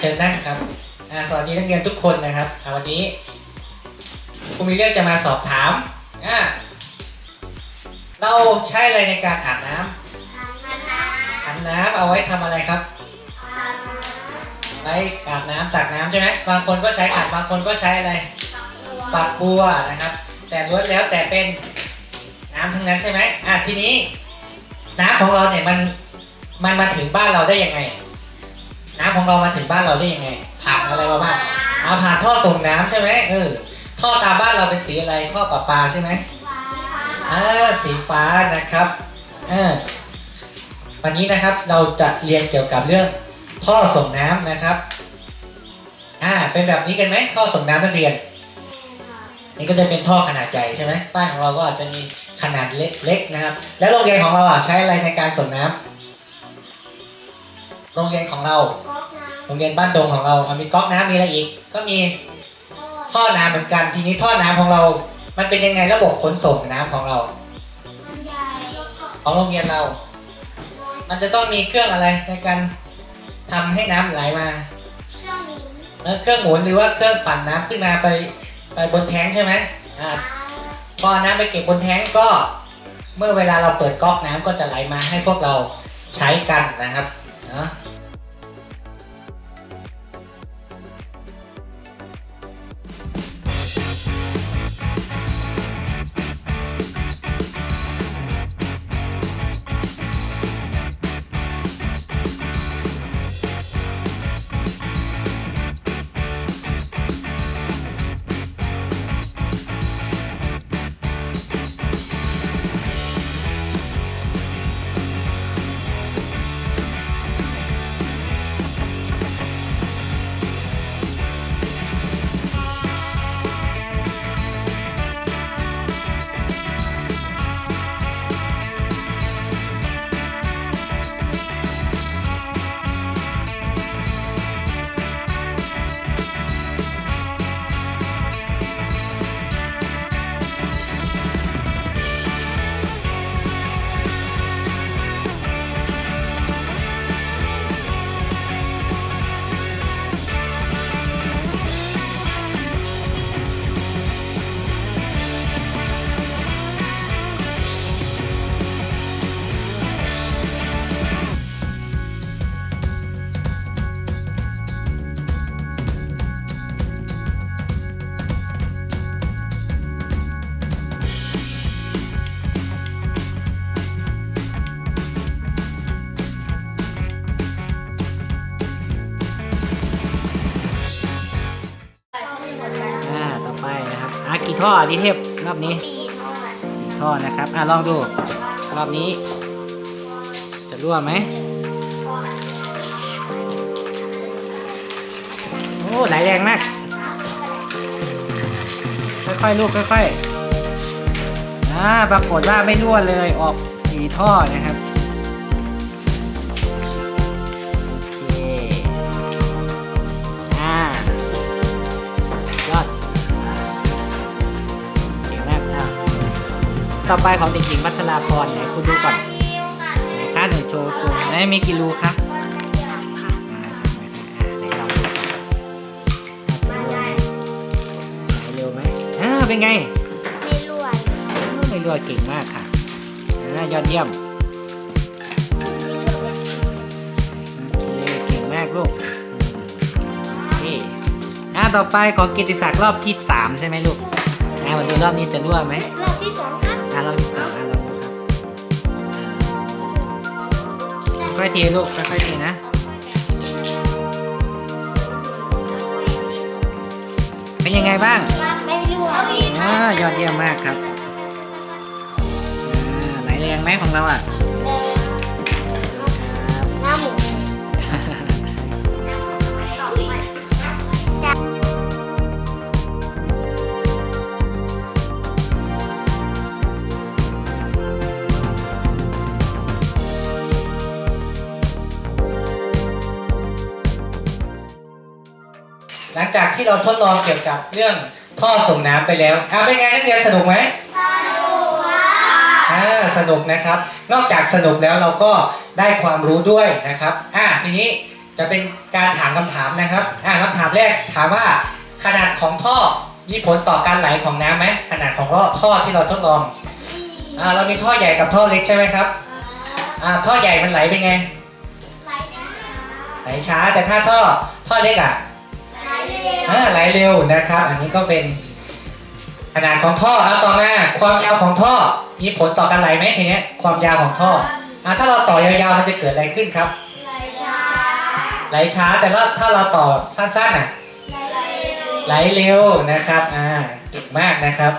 เชิญนั่งครับอ่าสวัสดีนักเรียนทุกคนนะครับอ่าวันนี้ครูมีเรื่องจะมาสอบถามอ่าเราใช้อะไรในการอาบน้ำอาบน้ำเอาไว้ทำอะไรครับไว้อาบน้ำตักน้ำใช่ไหมบางคนก็ใช้ขัดบางคนก็ใช้อะไรฝักบัวนะครับ แต่ล้วนแล้วแต่เป็นน้ำทั้งนั้นใช่ไหมอะทีนี้น้ำของเราเนี่ยมันมันมาถึงบ้านเราได้ยังไง น้ำของเรามาถึงบ้านเราได้ยังไง ผ่านอะไรมาบ้างเอาผ่านท่อส่งน้ำใช่ไหมเออท่อตามบ้านเราเป็นสีอะไรท่อประปาใช่ไหมอ่าสีฟ้านะครับเออวันนี้นะครับเราจะเรียนเกี่ยวกับเรื่องท่อส่งน้ำนะครับอ่าเป็นแบบนี้กันไหมท่อส่งน้ำนักเรียนนี่ก็จะเป็นท่อขนาดใหญ่ใช่ไหมบ้านของเราก็อาจจะมีขนาดเล็กๆนะครับ แล้วโรงเรียนของเราอะใช้อะไรในการส่งน้ำ โรงเรียนของเราโรงเรียนบ้านดงของเราอะมีก๊อกน้ำมีอะไรอีก ก็มีท่อน้ำเหมือนกัน ทีนี้ท่อน้ำของเรา มันเป็นยังไงระบบขนส่งน้ำของเราของโรงเรียนเรามันจะต้องมีเครื่องอะไรในการทำให้น้ำไหลมาเออเครื่องหมุนหรือว่าเครื่องปั่นน้ำขึ้นมาไปไปบนแท้งใช่ไหมอ่า พอน้ำไปเก็บบนแท้งก็ เมื่อเวลาเราเปิดก๊อกน้ำก็จะไหลมาให้พวกเราใช้กันนะครับ เอะกี่ท่อดิเทพรอบนี้สี่ท่อนะครับอะลองดู รอบนี้ จะรั่วไหมโอ้ไหลแรงมาก ค่อยๆลูกค่อยๆอ่าปรากฏว่าไม่รั่วเลยออกสี่ท่อนะครับ ต่อไปของเด็กหญิงพัทราพรไหนคุณดูก่อนไหนคะหนูโชว์คุณไหนมีกี่รูคะอ่าสามไหมคะอ่าไหนลองดูค่ะไหนเร็วไหมอ่าเป็นไงไม่รวยไม่รวยเก่งมากค่ะอ่ายอดเยี่ยมโอเคเก่งมากลูกอืมโอเคอ่าต่อไปของกิติศักดิ์รอบที่สามใช่ไหมลูกอ่าวันนี้รอบนี้จะรั่วไหมรอบที่สองค รับอ่ารอบที่สองอ่าลองดูครับอ่าค่อยๆเทลูกค่อยๆเทนะเป็นยังไงบ้างไม่รวยอ่ายอดเยี่ยมมากครับอ่าไหลแรงไหมของเราอะ หลังจากที่เราทดลองเกี่ยวกับเรื่องท่อส่งน้ำไปแล้วอ่าเป็นไงนักเรียนสนุกไหมอ่าสนุกนะครับ นอกจากสนุกแล้วเราก็ได้ความรู้ด้วยนะครับอ่าทีนี้จะเป็นการถามคำถามนะครับอ่าคำถามแรกถามว่าขนาดของท่อมีผลต่อการไหลของน้ำไหมขนาดของท่อที่เราทดลองอ่าเรามีท่อใหญ่กับท่อเล็กใช่ไหมครับอ่าท่อใหญ่มันไหลเป็นไงไหลช้าไหลช้าแต่ถ้าท่อท่อเล็กอะไหล เร็วอ่าไหลเร็วนะครับ อันนี้ก็เป็นขนาดของท่อเอาต่อมาความยาวของท่อมีผลต่อการไหลไหมทีเนี้ยความยาวของท่ออ่าถ้าเราต่อยาวๆมันจะเกิดอะไรขึ้นครับ ไหลช้า ไหลช้าแต่ละถ้าเราต่อสั้นๆน่ะไหลเร็วไหลเร็วนะครับอ่าเก่งมากนะครับ